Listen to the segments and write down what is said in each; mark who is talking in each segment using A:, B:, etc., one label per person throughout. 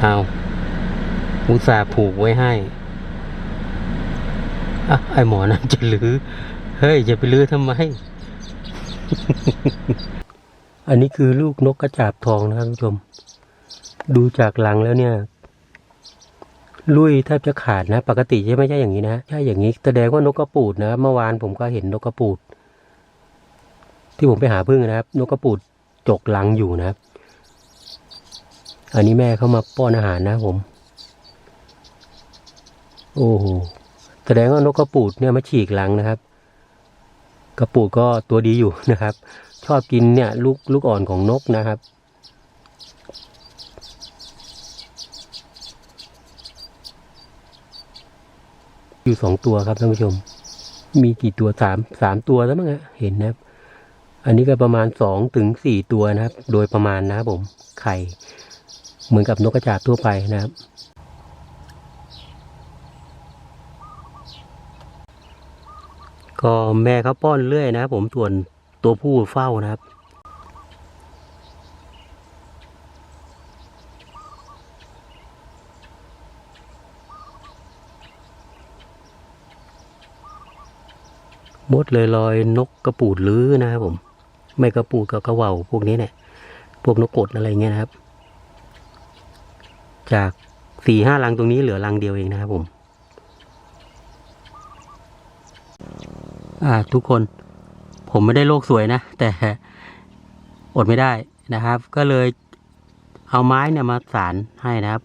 A: เอาอุตส่าห์ผูกไว้ให้อะไอหมอนั่นจะลื้อเฮ้ยจะไปลื้อทำไม อันนี้คือลูกนกกระจาบทองนะครับคุณผู้ชม ดูจากหลังแล้วเนี่ยลุยแทบจะขาดนะ ปกติจะไม่ใช่อย่างนี้นะใช่อย่างนี้แสดงว่านกกระปูดนะเมื่อวานผมก็เห็นนกกระปูด ที่ผมไปหาพึ่งนะครับ นกกระปูดจกหลังอยู่นะครับ อันนี้แม่เขามาป้อนอาหารนะผม โอ้โหแสดงว่านกกระปูดเนี่ยมาฉีกหลังนะครับ กระปูดก็ตัวดีอยู่นะครับ ชอบกินเนี่ยลูกลูกอ่อนของนกนะครับอยู่สองตัวครับท่านผู้ชม มีกี่ตัวสามสามตัวแล้วมั้งเห็นนะครับ อันนี้ก็ประมาณสองถึงสี่ตัวนะครับ โดยประมาณนะครับผม ไข่ เหมือนกับนกกระจาบทั่วไปนะครับ ก็แม่เขาป้อนเรื่อยนะครับผมส่วนตัวผู้เฝ้านะครับมดเลยลอยนกกระปูดลื้อนะครับผม ไม่กระปูดกับกระเว่าพวกนี้เนี่ย พวกนกกดอะไรเงี้ยนะครับ จากสี่ห้ารังตรงนี้เหลือรังเดียวเองนะครับผม อ่า ทุกคน ผมไม่ได้โลกสวยนะ แต่อดไม่ได้นะครับ ก็เลยเอาไม้เนี่ยมาสารให้นะครับ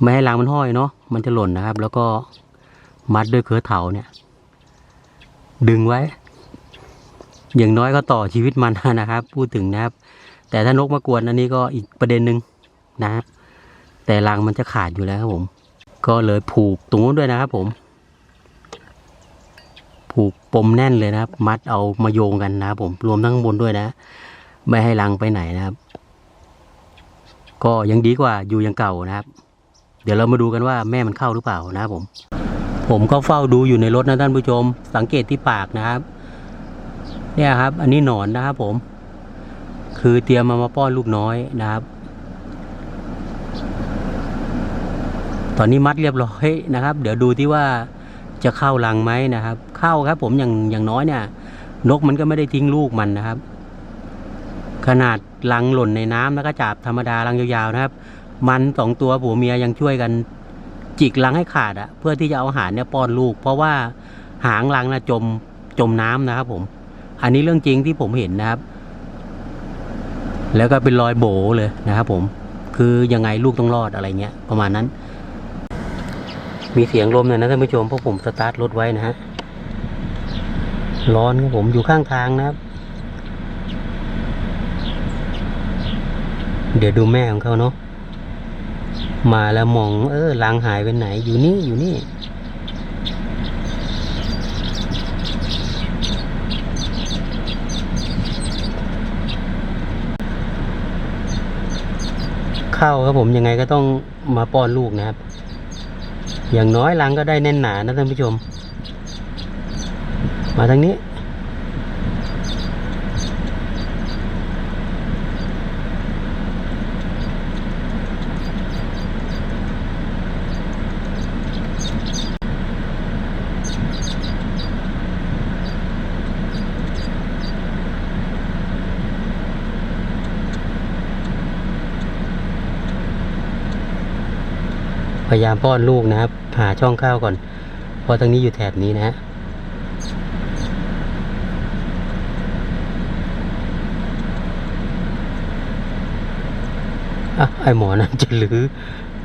A: ไม่ให้รังมันห้อยเนาะมันจะหล่นนะครับ แล้วก็มัดด้วยเครือเถาเนี่ย ดึงไว้ อย่างน้อยก็ต่อชีวิตมันนะครับ พูดถึงนะครับ แต่ถ้านกมากวนอันนี้ก็อีกประเด็นหนึ่งนะครับ แต่รังมันจะขาดอยู่แล้วครับผม ก็เลยผูกตรงนู้นด้วยนะครับผม ผูกปมแน่นเลยนะครับ มัดเอามาโยงกันนะครับผม รวมทั้งบนด้วยนะ ไม่ให้รังไปไหนนะครับ ก็ยังดีกว่าอยู่ยังเก่านะครับ เดี๋ยวเรามาดูกันว่าแม่มันเข้าหรือเปล่านะครับผม ผมก็เฝ้าดูอยู่ในรถนะท่านผู้ชม สังเกตที่ปากนะครับ เนี่ยครับ อันนี้หนอนนะครับผม คือเตรียมมามาป้อนลูกน้อยนะครับ ตอนนี้มัดเรียบร้อยนะครับ เดี๋ยวดูที่ว่าจะเข้ารังไหมนะครับ เข้าครับ ผมอย่างอย่างน้อยเนี่ย นกมันก็ไม่ได้ทิ้งลูกมันนะครับ ขนาดรังหล่นในน้ำแล้วก็จับธรรมดารังยาวๆนะครับ มันสองตัวผัวเมียยังช่วยกันจิกรังให้ขาดอะเพื่อที่จะเอาอาหารเนี่ยป้อนลูก เพราะว่าหางรังนะจมจมน้ำนะครับ ผม อันนี้เรื่องจริงที่ผมเห็นนะครับ แล้วก็เป็นรอยโบเลยนะครับ ผม คือยังไงลูกต้องรอดอะไรเงี้ยประมาณนั้น มีเสียงลมหน่อยนะท่านผู้ชมเพราะผมสตาร์ทรถไว้นะฮะ ร้อนครับผมอยู่ข้างทางนะครับ เดี๋ยวดูแม่ของเขาเนาะ มาแล้วมองเออลังหายไปไหน อยู่นี่อยู่นี่เข้าครับผมยังไงก็ต้องมาป้อนลูกนะครับ อย่างน้อยรังก็ได้แน่นหนานะท่านผู้ชม มาทางนี้ พยายามป้อนลูกนะครับ หาช่องเข้าก่อน เพราะทางนี้อยู่แถบนี้นะฮะอะไอหมอนั่นจะลื้อ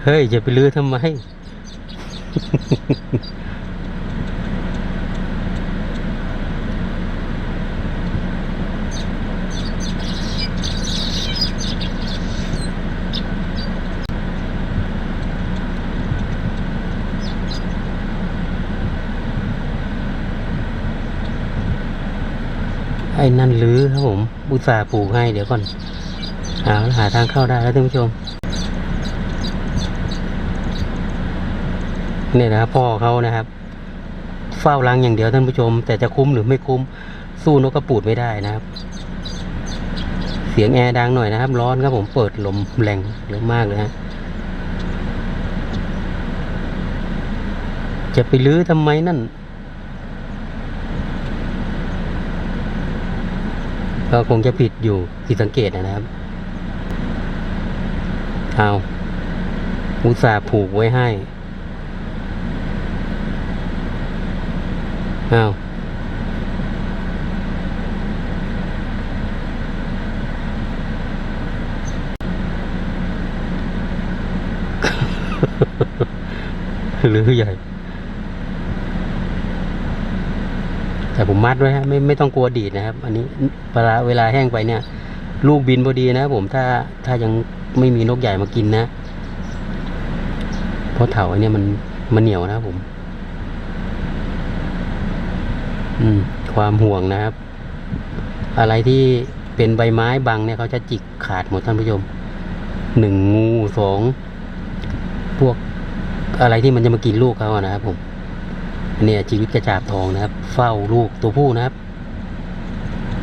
A: เฮ้ยจะไปลื้อทำไม อ้นั่นลื้อครับผมอุตส่าห์ปลูกให้เดี๋ยวก่อนหาหาทางเข้าได้แล้วท่านผู้ชมเนี่ยนะครับพ่อเขานะครับ เฝ้ารังอย่างเดียวท่านผู้ชม แต่จะคุ้มหรือไม่คุ้ม สู้นกกระปูดไม่ได้นะครับ เสียงแอร์ดังหน่อยนะครับ ร้อนครับผมเปิดลมแรงเยอะมากเลยฮะจะไปลื้อทำไมนั่น ก็คงจะผิดอยู่ผิดสังเกตนะครับเอาอุตส่าห์ผูกไว้ให้เอาหรือใหญ่ แต่ผมมัดไว้ฮะไม่ไม่ต้องกลัวดีดนะครับ อันนี้เวลาเวลาแห้งไปเนี่ย ลูกบินพอดีนะผมถ้าถ้ายังไม่มีนกใหญ่มากินนะเพราะเถาอันเนี้ยมันมันเหนียวนะผม อืม ความห่วงนะครับ อะไรที่เป็นใบไม้บังเนี่ยเขาจะจิกขาดหมดท่านผู้ชมหนึ่งงูสองพวกอะไรที่มันจะมากินลูกเขาอะนะครับผม เนี้ยชีวิตกระจาบทองนะครับ เฝ้าลูกตัวผู้นะครับ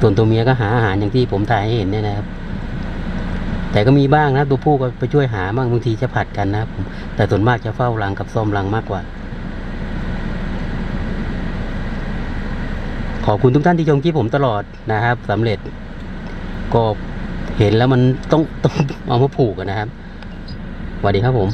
A: ส่วนตัวเมียก็หาอาหารอย่างที่ผมถ่ายให้เห็นเนี่ยนะครับ แต่ก็มีบ้างนะตัวผู้ก็ไปช่วยหาบ้างบางทีจะผัดกันนะครับแต่ส่วนมากจะเฝ้ารังกับซ่อมรังมากกว่า ขอบคุณทุกท่านที่ชมคลิปผมตลอดนะครับสำเร็จก็เห็นแล้วมันต้องต้องเอามาผูกกันนะครับสวัสดีครับผม